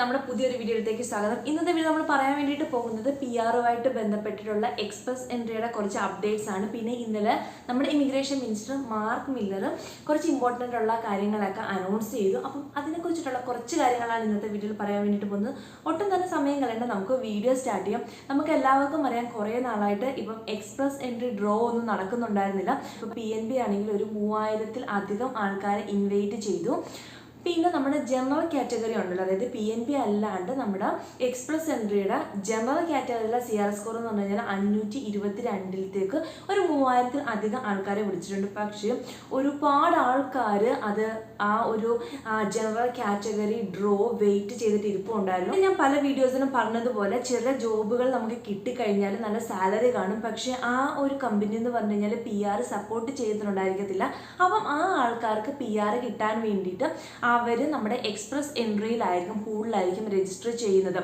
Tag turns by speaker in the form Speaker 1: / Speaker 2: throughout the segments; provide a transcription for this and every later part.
Speaker 1: നമ്മുടെ പുതിയൊരു വീഡിയോയിലേക്ക് സ്വാഗതം. ഇന്നത്തെ വീഡിയോ നമ്മൾ പറയാൻ വേണ്ടിയിട്ട് പോകുന്നത് പി ആറുമായിട്ട് ബന്ധപ്പെട്ടിട്ടുള്ള എക്സ്പ്രസ് എൻട്രിയുടെ കുറച്ച് അപ്ഡേറ്റ്സ് ആണ്. പിന്നെ ഇന്നലെ നമ്മുടെ ഇമിഗ്രേഷൻ മിനിസ്റ്റർ മാർക്ക് മില്ലറും കുറച്ച് ഇമ്പോർട്ടന്റ് ഉള്ള കാര്യങ്ങളൊക്കെ അനൗൺസ് ചെയ്തു. അപ്പം അതിനെക്കുറിച്ചിട്ടുള്ള കുറച്ച് കാര്യങ്ങളാണ് ഇന്നത്തെ വീഡിയോയിൽ പറയാൻ വേണ്ടിയിട്ട് പോകുന്നത്. ഒട്ടും തന്നെ സമയം കളയേണ്ട. നമുക്ക് വീഡിയോ സ്റ്റാർട്ട് ചെയ്യാം. നമുക്ക് എല്ലാവർക്കും അറിയാം കുറേ നാളായിട്ട് ഇപ്പം എക്സ്പ്രസ് എൻട്രി ഡ്രോ ഒന്നും നടക്കുന്നുണ്ടായിരുന്നില്ല. ഇപ്പം പി എൻ ബി ആണെങ്കിൽ ഒരു മൂവായിരത്തിൽ അധികം ആൾക്കാരെ ഇൻവൈറ്റ് ചെയ്തു. പിന്നെ നമ്മുടെ ജനറൽ കാറ്റഗറി ഉണ്ടല്ലോ അതായത് പി എൻ പി അല്ലാണ്ട് നമ്മുടെ എക്സ്പ്രസ് എൻട്രിയുടെ ജനറൽ കാറ്റഗറിയിലെ സി ആർ സ്കോർ എന്ന് പറഞ്ഞു കഴിഞ്ഞാൽ അഞ്ഞൂറ്റി ഇരുപത്തി രണ്ടിലത്തേക്ക് ഒരു മൂവായിരത്തിൽ അധികം ആൾക്കാരെ വിളിച്ചിട്ടുണ്ട്. പക്ഷേ ഒരുപാട് ആൾക്കാർ അത് ആ ഒരു ജനറൽ കാറ്റഗറി ഡ്രോ വെയിറ്റ് ചെയ്തിട്ട് ഇരിപ്പുണ്ടായിരുന്നു. ഞാൻ പല വീഡിയോസിലും പറഞ്ഞതുപോലെ ചെറിയ ജോബുകൾ നമുക്ക് കിട്ടിക്കഴിഞ്ഞാൽ നല്ല സാലറി കാണും. പക്ഷേ ആ ഒരു കമ്പനി എന്ന് പറഞ്ഞു കഴിഞ്ഞാൽ പി ആർ സപ്പോർട്ട് ചെയ്തിട്ടുണ്ടായിരിക്കത്തില്ല. അപ്പം ആ ആൾക്കാർക്ക് പി ആർ കിട്ടാൻ വേണ്ടിയിട്ട് അവർ നമ്മുടെ എക്സ്പ്രസ് എൻട്രിയിലായിരിക്കും പൂളിലായിരിക്കും രജിസ്റ്റർ ചെയ്യുന്നത്.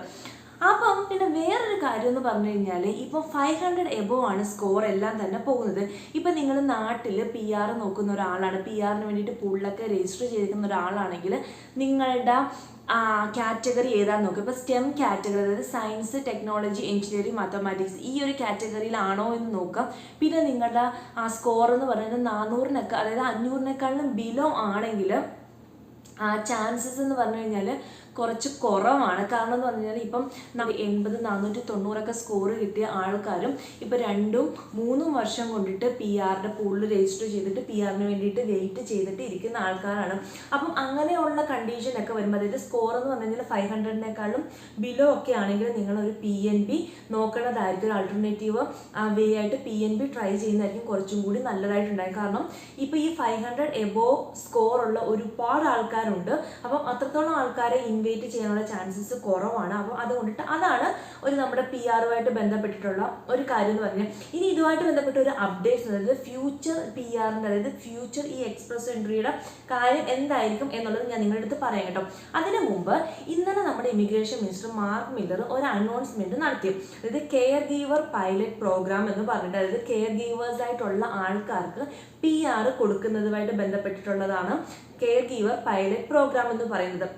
Speaker 1: അപ്പം പിന്നെ വേറൊരു കാര്യം എന്ന് പറഞ്ഞു കഴിഞ്ഞാൽ ഇപ്പം ഫൈവ് ഹൺഡ്രഡ് എബോ ആണ് സ്കോർ എല്ലാം തന്നെ പോകുന്നത്. ഇപ്പം നിങ്ങൾ നാട്ടിൽ പി ആർ നോക്കുന്ന ഒരാളാണ് പി ആറിന് വേണ്ടിയിട്ട് പൂളിലൊക്കെ രജിസ്റ്റർ ചെയ്തിരിക്കുന്ന ഒരാളാണെങ്കിൽ നിങ്ങളുടെ കാറ്റഗറി ഏതാന്ന് നോക്കുക ഇപ്പോൾ സ്റ്റെം കാറ്റഗറി അതായത് സയൻസ് ടെക്നോളജി എഞ്ചിനീയറിംഗ് മാത്തമാറ്റിക്സ് ഈ ഒരു കാറ്റഗറിയിലാണോ എന്ന് നോക്കാം. പിന്നെ നിങ്ങളുടെ ആ സ്കോർ എന്ന് പറയുന്നത് നാനൂറിനൊക്കെ അതായത് അഞ്ഞൂറിനേക്കാളും ബിലോ ആണെങ്കിൽ ചാൻസസ് എന്ന് പറഞ്ഞു കഴിഞ്ഞാൽ കുറച്ച് കുറവാണ്. കാരണം എന്ന് പറഞ്ഞു കഴിഞ്ഞാൽ ഇപ്പം നമുക്ക് എൺപത് നാനൂറ്റി തൊണ്ണൂറൊക്കെ സ്കോർ കിട്ടിയ ആൾക്കാരും ഇപ്പം രണ്ടും മൂന്നും വർഷം കൊണ്ടിട്ട് പി ആറിന്റെ പൂളിൽ രജിസ്റ്റർ ചെയ്തിട്ട് പി ആറിന് വേണ്ടിയിട്ട് വെയിറ്റ് ചെയ്തിട്ട് ഇരിക്കുന്ന ആൾക്കാരാണ്. അപ്പം അങ്ങനെയുള്ള കണ്ടീഷനൊക്കെ വരുമ്പോൾ അതായത് സ്കോർ എന്ന് പറഞ്ഞു കഴിഞ്ഞാൽ ഫൈവ് ഹൺഡ്രഡിനേക്കാളും ബിലോ ഒക്കെ ആണെങ്കിൽ നിങ്ങളൊരു പി എൻ ബി നോക്കേണ്ടതായിരിക്കും. ഒരു ആൾട്ടർനേറ്റീവ് വേ ആയിട്ട് പി എൻ ബി ട്രൈ ചെയ്യുന്നതായിരിക്കും കുറച്ചും കൂടി നല്ലതായിട്ടുണ്ടായി കാരണം ഇപ്പോൾ ഈ ഫൈവ് ഹൺഡ്രഡ് എബോ സ്കോറുള്ള ഒരുപാട് ആൾക്കാരുണ്ട്. അപ്പം അത്രത്തോളം ആൾക്കാരെ ഇൻവൈറ്റ് ചെയ്യാനുള്ള ചാൻസസ് കുറവാണ്. അപ്പോൾ അതുകൊണ്ടിട്ട് അതാണ് ഒരു നമ്മുടെ പി ആറുമായിട്ട് ബന്ധപ്പെട്ടിട്ടുള്ള ഒരു കാര്യം എന്ന് പറഞ്ഞാൽ ഇനി ഇതുമായിട്ട് ബന്ധപ്പെട്ട ഒരു അപ്ഡേറ്റ്സ് അതായത് ഫ്യൂച്ചർ പി ആറിന്റെ അതായത് ഫ്യൂച്ചർ ഈ എക്സ്പ്രസ് എൻട്രിയുടെ കാര്യം എന്തായിരിക്കും എന്നുള്ളത് ഞാൻ നിങ്ങളുടെ അടുത്ത് പറയാം കേട്ടോ. അതിനു മുമ്പ് ഇന്നലെ നമ്മുടെ ഇമിഗ്രേഷൻ മിനിസ്റ്റർ മാർക്ക് മില്ലർ ഒരു അനൗൺസ്മെന്റ് നടത്തി. അതായത് കെയർ ഗീവർ പൈലറ്റ് പ്രോഗ്രാം എന്ന് പറഞ്ഞിട്ട് അതായത് കെയർ ഗീവേഴ്സ് ആയിട്ടുള്ള ആൾക്കാർക്ക് പി ആർ കൊടുക്കുന്നതുമായിട്ട് ബന്ധപ്പെട്ടിട്ടുള്ളതാണ് കെയർ ഗീവർ പൈലറ്റ് പ്രോഗ്രാം എന്ന് പറയുന്നത്.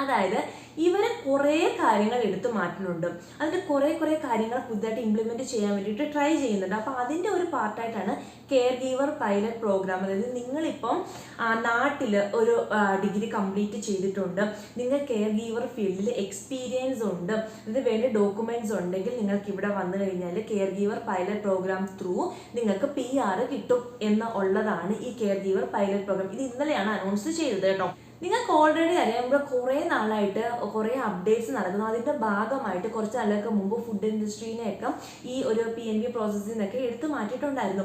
Speaker 1: അതായത് ഇവർ കുറേ കാര്യങ്ങൾ എടുത്തു മാറ്റുന്നുണ്ട്. അതിന്റെ കുറേ കുറേ കാര്യങ്ങൾ പുതുതായിട്ട് ഇംപ്ലിമെന്റ് ചെയ്യാൻ വേണ്ടിയിട്ട് ട്രൈ ചെയ്യുന്നുണ്ട്. അപ്പോൾ അതിന്റെ ഒരു പാർട്ടായിട്ടാണ് കെയർ ഗീവർ പൈലറ്റ് പ്രോഗ്രാം അതായത് നിങ്ങളിപ്പം നാട്ടിൽ ഒരു ഡിഗ്രി കംപ്ലീറ്റ് ചെയ്തിട്ടുണ്ട്. നിങ്ങൾ കെയർ ഗീവർ ഫീൽഡിൽ എക്സ്പീരിയൻസ് ഉണ്ട്. ഇത് വേണ്ട ഡോക്യുമെന്റ്സ് ഉണ്ടെങ്കിൽ നിങ്ങൾക്ക് ഇവിടെ വന്നു കഴിഞ്ഞാൽ care giver pilot programme through നിങ്ങൾക്ക് പി ആർ കിട്ടും എന്ന് ഉള്ളതാണ് ഈ കെയർ ഗീവർ പൈലറ്റ് പ്രോഗ്രാം ഇത് ഇന്നലെയാണ് അനൗൺസ് ചെയ്തത് കേട്ടോ. നിങ്ങൾക്ക് ഓൾറെഡി അറിയാം ഇവിടെ കുറേ നാളായിട്ട് കുറേ അപ്ഡേറ്റ്സ് നടക്കുന്നു. അതിന്റെ ഭാഗമായിട്ട് കുറച്ച് നാളൊക്കെ മുമ്പ് ഫുഡ് ഇൻഡസ്ട്രീനെയൊക്കെ ഈ ഒരു പി എൻ ബി പ്രോസസ്സിൽ നിന്നൊക്കെ എടുത്തു മാറ്റിയിട്ടുണ്ടായിരുന്നു.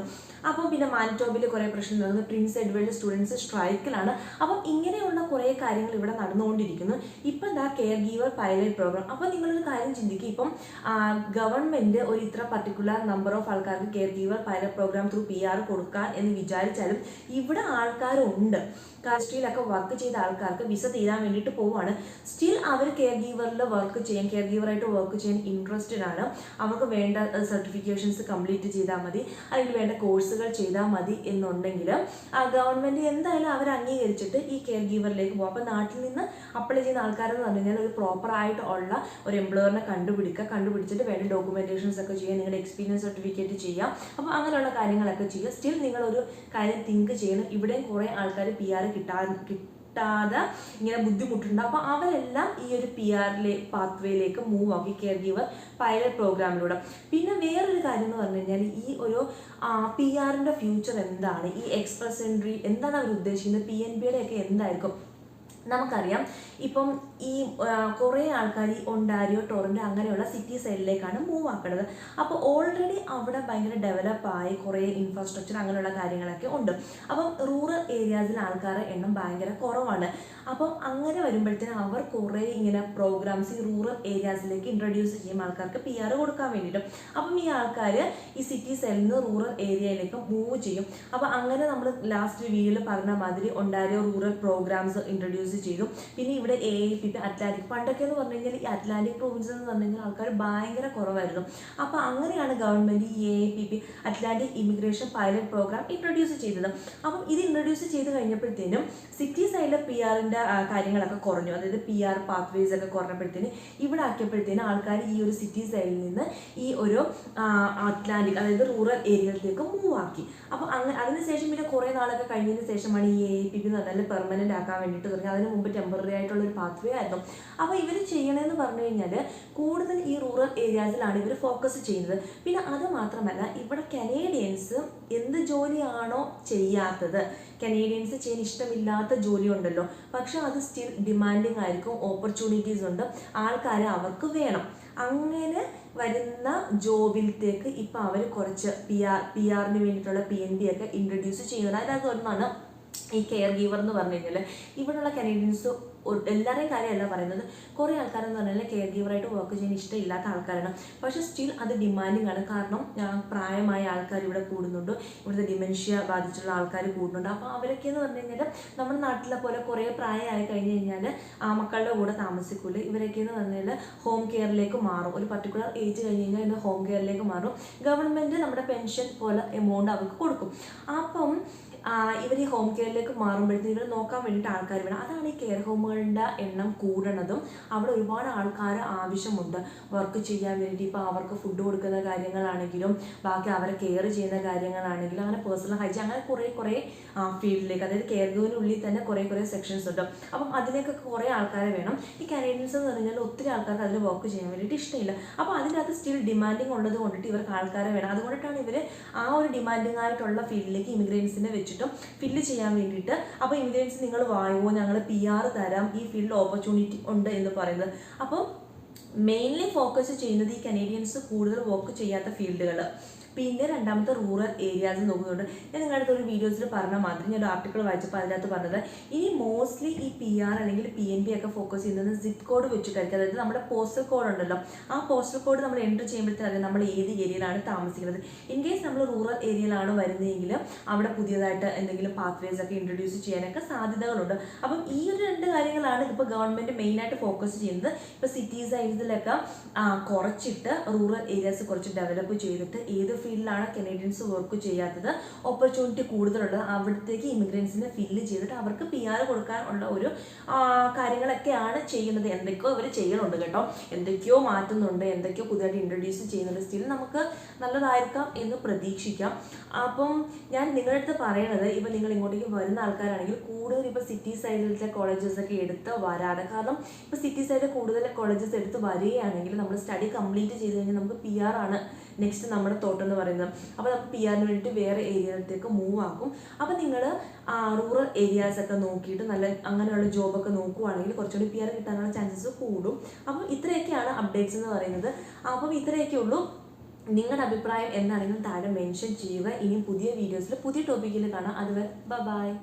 Speaker 1: അപ്പം പിന്നെ മാനിറ്റോബിൽ കുറേ പ്രശ്നം നടന്നു. പ്രിൻസ് എഡ്വേർഡ് സ്റ്റുഡൻസ് സ്ട്രൈക്കിലാണ് അപ്പം ഇങ്ങനെയുള്ള കുറേ കാര്യങ്ങൾ ഇവിടെ നടന്നുകൊണ്ടിരിക്കുന്നു. ഇപ്പം എന്താ കെയർ ഗീവർ പൈലറ്റ് പ്രോഗ്രാം അപ്പം നിങ്ങളൊരു കാര്യം ചിന്തിക്കുക ഇപ്പം ഗവൺമെന്റ് ഒരു ഇത്ര പർട്ടിക്കുലർ നമ്പർ ഓഫ് ആൾക്കാർക്ക് caregiver pilot program through P R കൊടുക്കാം എന്ന് വിചാരിച്ചാലും ഇവിടെ ആൾക്കാരുണ്ട്. കാസ്ട്രിയിലൊക്കെ വർക്ക് ചെയ്ത ആൾക്കാർക്ക് വിസ തീരാൻ വേണ്ടിയിട്ട് പോവുകയാണ്. സ്റ്റിൽ അവർ കെയർ ഗീവറിൽ വർക്ക് ചെയ്യാൻ കെയർ ഗീവറായിട്ട് വർക്ക് ചെയ്യാൻ ഇൻട്രസ്റ്റഡ് ആണ്. അവർക്ക് വേണ്ട സർട്ടിഫിക്കേഷൻസ് കംപ്ലീറ്റ് ചെയ്താൽ മതി. അല്ലെങ്കിൽ വേണ്ട കോഴ്സുകൾ ചെയ്താൽ മതി എന്നുണ്ടെങ്കിൽ ആ ഗവൺമെന്റ് എന്തായാലും അവർ അംഗീകരിച്ചിട്ട് ഈ കെയർ ഗീവറിലേക്ക് പോകും. അപ്പോൾ നാട്ടിൽ നിന്ന് അപ്ലൈ ചെയ്യുന്ന ആൾക്കാരെന്ന് പറഞ്ഞു കഴിഞ്ഞാൽ ഒരു പ്രോപ്പറായിട്ടുള്ള ഒരു എംപ്ലോയറിനെ കണ്ടുപിടിക്കുക. കണ്ടുപിടിച്ചിട്ട് വേണ്ട ഡോക്യുമെന്റേഷൻസ് ഒക്കെ ചെയ്യുക. നിങ്ങളുടെ എക്സ്പീരിയൻസ് സർട്ടിഫിക്കറ്റ് ചെയ്യുക. അപ്പോൾ അങ്ങനെയുള്ള കാര്യങ്ങളൊക്കെ ചെയ്യുക. സ്റ്റിൽ നിങ്ങളൊരു കാര്യം തിങ്ക് ചെയ്യണം. ഇവിടെയും കുറേ ആൾക്കാർ പി ആർ കിട്ടാ കിട്ടാതെ ഇങ്ങനെ ബുദ്ധിമുട്ടുണ്ട്. അപ്പോൾ അവരെല്ലാം ഈ ഒരു പി ആറിലെ പാത്വേയിലേക്ക് മൂവ് ആക്കി കെയർ ഗീവർ പൈലറ്റ് പ്രോഗ്രാമിലൂടെ പിന്നെ വേറൊരു കാര്യം എന്ന് പറഞ്ഞു കഴിഞ്ഞാൽ ഈ ഒരു പി ആറിന്റെ ഫ്യൂച്ചർ എന്താണ്? ഈ എക്സ്പ്രസ് എൻട്രി എന്താണ് അവർ ഉദ്ദേശിക്കുന്നത്? പി എൻ ബിയുടെ ഒക്കെ എന്തായിരിക്കും? നമുക്കറിയാം. ഇപ്പം ഈ കുറേ ആൾക്കാർ ഈ ഒണ്ടാരിയോ ടൊറന്റോ അങ്ങനെയുള്ള സിറ്റി സൈഡിലേക്കാണ് മൂവ് ആക്കുന്നത് അപ്പോൾ ഓൾറെഡി അവിടെ ഭയങ്കര ഡെവലപ്പായി കുറേ ഇൻഫ്രാസ്ട്രക്ചർ അങ്ങനെയുള്ള കാര്യങ്ങളൊക്കെ ഉണ്ട്. അപ്പം റൂറൽ ഏരിയാസിൽ ആൾക്കാരുടെ എണ്ണം ഭയങ്കര കുറവാണ്. അപ്പം അങ്ങനെ വരുമ്പോഴത്തേനും അവർ കുറേ ഇങ്ങനെ പ്രോഗ്രാംസ് ഈ റൂറൽ ഏരിയാസിലേക്ക് ഇൻട്രൊഡ്യൂസ് ചെയ്യും. ആൾക്കാർക്ക് പി ആർ കൊടുക്കാൻ വേണ്ടിയിട്ട്. അപ്പം ഈ ആൾക്കാർ ഈ സിറ്റി സൈഡിൽ നിന്ന് റൂറൽ ഏരിയയിലേക്ക് മൂവ് ചെയ്യും. അപ്പോൾ അങ്ങനെ നമ്മൾ ലാസ്റ്റ് വീഡിയോയിൽ പറഞ്ഞ മാതിരി Ontario rural programs introduce introduce ചെയ്തു. പിന്നെ ഇവിടെ A I P P Atlantic പണ്ടൊക്കെ എന്ന് പറഞ്ഞു കഴിഞ്ഞാൽ ഈ അറ്റ്ലാന്റിക് പ്രൊവിൻസ് എന്ന് പറഞ്ഞു കഴിഞ്ഞാൽ ആൾക്കാർ ഭയങ്കര കുറവായിരുന്നു. അപ്പോൾ അങ്ങനെയാണ് ഗവൺമെന്റ് ഈ A I P P Atlantic immigration pilot program introduce ചെയ്തത്. അപ്പം ഇത് ഇൻട്രൊഡ്യൂസ് ചെയ്ത് കഴിഞ്ഞപ്പോഴത്തേനും സിറ്റി സൈഡിലെ പി ആറിന്റെ കാര്യങ്ങളൊക്കെ കുറഞ്ഞു. അതായത് പി ആർ പാത്വേസ് ഒക്കെ കുറഞ്ഞപ്പോഴത്തേന് ഇവിടെ ആക്കിയപ്പോഴത്തേനും ആൾക്കാർ ഈ ഒരു സിറ്റി സൈഡിൽ നിന്ന് ഈ ഒരു അറ്റ്ലാന്റിക് അതായത് റൂറൽ ഏരിയയിലേക്ക് മൂവ് ആക്കി. അപ്പോൾ അങ്ങനെ അതിനുശേഷം പിന്നെ കുറേ നാളൊക്കെ കഴിഞ്ഞതിന് ശേഷമാണ് ഈ എ പി പി എന്ന് പറഞ്ഞാൽ പെർമനന്റ് ആക്കാൻ വേണ്ടിയിട്ട് തുടങ്ങി അതിന് മുമ്പ് ടെമ്പററി ആയിട്ടുള്ള ഒരു പാത്വേ ആയിരുന്നു. അപ്പോൾ ഇവർ ചെയ്യണമെന്ന് പറഞ്ഞു കഴിഞ്ഞാൽ കൂടുതൽ ഈ റൂറൽ ഏരിയാസിലാണ് ഇവർ ഫോക്കസ് ചെയ്യുന്നത്. പിന്നെ അത് മാത്രമല്ല ഇവിടെ കനേഡിയൻസ് എന്ത് ജോലിയാണോ ചെയ്യാത്തത്. കനേഡിയൻസ് ചെയ്യാൻ ഇഷ്ടമില്ലാത്ത ജോലി ഉണ്ടല്ലോ പക്ഷെ അത് സ്റ്റിൽ ഡിമാൻഡിങ് ആയിരിക്കും ഓപ്പർച്യൂണിറ്റീസ് ഉണ്ട്. ആൾക്കാരെ അവർക്ക് വേണം. അങ്ങനെ വരുന്ന ജോബിലത്തേക്ക് ഇപ്പം അവർ കുറച്ച് പി ആർ പി ആറിന് വേണ്ടിയിട്ടുള്ള പി എൻ ബി ഒക്കെ ഇൻട്രൊഡ്യൂസ് ചെയ്യുന്നത്. അതായത് ഒന്നാണ് ഈ കെയർ ഗീവർ എന്ന് പറഞ്ഞു കഴിഞ്ഞാൽ ഇവിടെയുള്ള കനേഡിയൻസ് എല്ലാവരുടെയും കാര്യമല്ല പറയുന്നത്. കുറേ ആൾക്കാരെന്ന് പറഞ്ഞാൽ കെയർ ഗീവറായിട്ട് വർക്ക് ചെയ്യാൻ ഇഷ്ടമില്ലാത്ത ആൾക്കാരാണ്. പക്ഷെ സ്റ്റിൽ അത് ഡിമാൻഡിങ് ആണ്. കാരണം പ്രായമായ ആൾക്കാർ ഇവിടെ കൂടുന്നുണ്ട്. ഇവിടുത്തെ ഡിമെൻഷ്യ ബാധിച്ചുള്ള ആൾക്കാർ കൂടുന്നുണ്ട്. അപ്പോൾ അവരൊക്കെ എന്ന് പറഞ്ഞു കഴിഞ്ഞാൽ നമ്മുടെ നാട്ടിലെ പോലെ കുറേ പ്രായമായി കഴിഞ്ഞ് കഴിഞ്ഞാൽ ആ മക്കളുടെ കൂടെ താമസിക്കില്ല ഇവരൊക്കെ എന്ന് പറഞ്ഞാൽ ഹോം കെയറിലേക്ക് മാറും. ഒരു പർട്ടിക്കുലർ ഏജ് കഴിഞ്ഞ് കഴിഞ്ഞാൽ ഹോം കെയറിലേക്ക് മാറും. ഗവൺമെന്റ് നമ്മുടെ പെൻഷൻ പോലെ എമൗണ്ട് അവർക്ക് കൊടുക്കും. അപ്പം ഇവർ ഈ ഹോം കെയറിലേക്ക് മാറുമ്പോഴത്തേക്കും ഇവരെ നോക്കാൻ വേണ്ടിയിട്ട് ആൾക്കാർ വേണം അതാണ് ഈ കെയർ ഹോമുകളുടെ എണ്ണം കൂടണതും അവിടെ ഒരുപാട് ആൾക്കാർ ആവശ്യമുണ്ട്. വർക്ക് ചെയ്യാൻ വേണ്ടി ഇപ്പോൾ അവർക്ക് ഫുഡ് കൊടുക്കുന്ന കാര്യങ്ങളാണെങ്കിലും ബാക്കി അവരെ കെയർ ചെയ്യുന്ന കാര്യങ്ങളാണെങ്കിലും അങ്ങനെ പേഴ്സണൽ ഹൈജീൻ അങ്ങനെ കുറേ കുറേ ഫീൽഡിലേക്ക് അതായത് കെയർ ഗോവിനുള്ളിൽ തന്നെ കുറേ കുറേ സെക്ഷൻസ് ഉണ്ട്. അപ്പം അതിലേക്കൊക്കെ കുറേ ആൾക്കാരെ വേണം. ഈ കനേഡിയൻസ് എന്ന് പറഞ്ഞാൽ ഒത്തിരി ആൾക്കാർക്ക് അതിൽ വർക്ക് ചെയ്യാൻ വേണ്ടിയിട്ട് ഇഷ്ടമില്ല. അപ്പോൾ അതിന്റെ അകത്ത് സ്റ്റിൽ ഡിമാൻഡിങ് ഉള്ളത് കൊണ്ടിട്ട് ഇവർക്ക് ആൾക്കാരെ വേണം. അതുകൊണ്ടിട്ടാണ് ഇവർ ആ ഒരു ഡിമാൻഡിങ് ആയിട്ടുള്ള ഫീൽഡിലേക്ക് ഇമിഗ്രേൻസിനെ വെച്ചിട്ടും ഫില്ല് ചെയ്യാൻ വേണ്ടിയിട്ട്. അപ്പോൾ ഇമിഗ്രേൻസ് നിങ്ങൾ വായുവോ ഞങ്ങൾ പി ആർ തരാം ഈ ഫീൽഡിൽ ഓപ്പർച്യൂണിറ്റി ഉണ്ട് എന്ന് പറയുന്നത്. അപ്പോൾ മെയിൻലി ഫോക്കസ് ചെയ്യുന്നത് ഈ കനേഡിയൻസ് കൂടുതൽ വർക്ക് ചെയ്യാത്ത ഫീൽഡുകൾ പിന്നെ രണ്ടാമത്തെ റൂറൽ ഏരിയാസ് നോക്കുന്നുണ്ട്. ഞാൻ നിങ്ങളുടെ അടുത്ത് ഒരു വീഡിയോസിൽ പറഞ്ഞ മാത്രം ഞാൻ ഒരു ആർട്ടിക്കിൾ വായിച്ചപ്പോൾ അതിനകത്ത് പറഞ്ഞത് ഇനി മോസ്റ്റ്ലി ഈ പി ആർ അല്ലെങ്കിൽ പി എൻ പി ഒക്കെ ഫോക്കസ് ചെയ്യുന്നത് സിപ്പ് കോഡ് വെച്ചിട്ടായിരിക്കും അതായത് നമ്മുടെ പോസ്റ്റൽ കോഡ് ഉണ്ടല്ലോ. ആ പോസ്റ്റൽ കോഡ് നമ്മൾ എന്റർ ചെയ്യുമ്പോഴത്തേക്കും നമ്മൾ ഏത് ഏരിയയിലാണ് താമസിക്കുന്നത്. ഇൻ കേസ് നമ്മൾ റൂറൽ ഏരിയയിലാണ് വരുന്നതെങ്കിൽ അവിടെ പുതിയതായിട്ട് എന്തെങ്കിലും പാത്വേസ് ഒക്കെ ഇൻട്രൊഡ്യൂസ് ചെയ്യാനൊക്കെ സാധ്യതകളുണ്ട്. അപ്പം ഈ ഒരു രണ്ട് കാര്യങ്ങളാണ് ഇപ്പോൾ ഗവൺമെന്റ് മെയിനായിട്ട് ഫോക്കസ് ചെയ്യുന്നത്. ഇപ്പോൾ സിറ്റി സൈഡ്സിലൊക്കെ കുറച്ചിട്ട് റൂറൽ ഏരിയാസ് കുറച്ച് ഡെവലപ്പ് ചെയ്തിട്ട് ഏത് ഫീൽഡിലാണ് കനേഡിയൻസ് വർക്ക് ചെയ്യാത്തത്. ഓപ്പർച്യൂണിറ്റി കൂടുതലുള്ളത് അവിടത്തേക്ക് ഇമിഗ്രൻസിനെ ഫില്ല് ചെയ്തിട്ട് അവർക്ക് പി ആർ കൊടുക്കാനുള്ള ഒരു കാര്യങ്ങളൊക്കെയാണ് ചെയ്യുന്നത്. എന്തൊക്കെയോ അവർ ചെയ്യണുണ്ട് കേട്ടോ. എന്തൊക്കെയോ മാറ്റുന്നുണ്ട്. എന്തൊക്കെയോ പുതിയതായിട്ട് ഇൻട്രൊഡ്യൂസ് ചെയ്യുന്നുണ്ട്. സ്റ്റിൽ നമുക്ക് നല്ലതായിരിക്കാം എന്ന് പ്രതീക്ഷിക്കാം. അപ്പം ഞാൻ നിങ്ങളുടെ അടുത്ത് പറയണത് ഇപ്പം നിങ്ങൾ ഇങ്ങോട്ടേക്ക് വരുന്ന ആൾക്കാരാണെങ്കിൽ കൂടുതൽ ഇപ്പോൾ സിറ്റി സൈഡിലത്തെ കോളേജസ് ഒക്കെ എടുത്ത് വരാതെ കാരണം ഇപ്പോൾ സിറ്റി സൈഡിൽ കൂടുതൽ കോളേജസ് എടുത്ത് വരികയാണെങ്കിൽ നമ്മൾ സ്റ്റഡി കംപ്ലീറ്റ് ചെയ്ത് കഴിഞ്ഞാൽ നമുക്ക് പി ആർ ആണ് നെക്സ്റ്റ് നമ്മുടെ തോട്ടം എന്ന് പറയുന്നത്. അപ്പോൾ നമുക്ക് പി ആറിന് വേണ്ടിയിട്ട് വേറെ ഏരിയയിലേക്ക് മൂവ് ആക്കും. അപ്പോൾ നിങ്ങൾ റൂറൽ ഏരിയാസ് ഒക്കെ നോക്കിയിട്ട് നല്ല അങ്ങനെയുള്ള ജോബൊക്കെ നോക്കുവാണെങ്കിൽ കുറച്ചുകൂടി പി ആർ കിട്ടാനുള്ള ചാൻസസ് കൂടും. അപ്പം ഇത്രയൊക്കെയാണ് അപ്ഡേറ്റ്സ് എന്ന് പറയുന്നത്. അപ്പം ഇത്രയൊക്കെ ഉള്ളൂ. നിങ്ങളുടെ അഭിപ്രായം എന്താണെങ്കിലും താഴെ മെൻഷൻ ചെയ്യുക. ഇനി പുതിയ വീഡിയോസിൽ പുതിയ ടോപ്പിക്കിൽ കാണാം. അതുവരെ ബൈ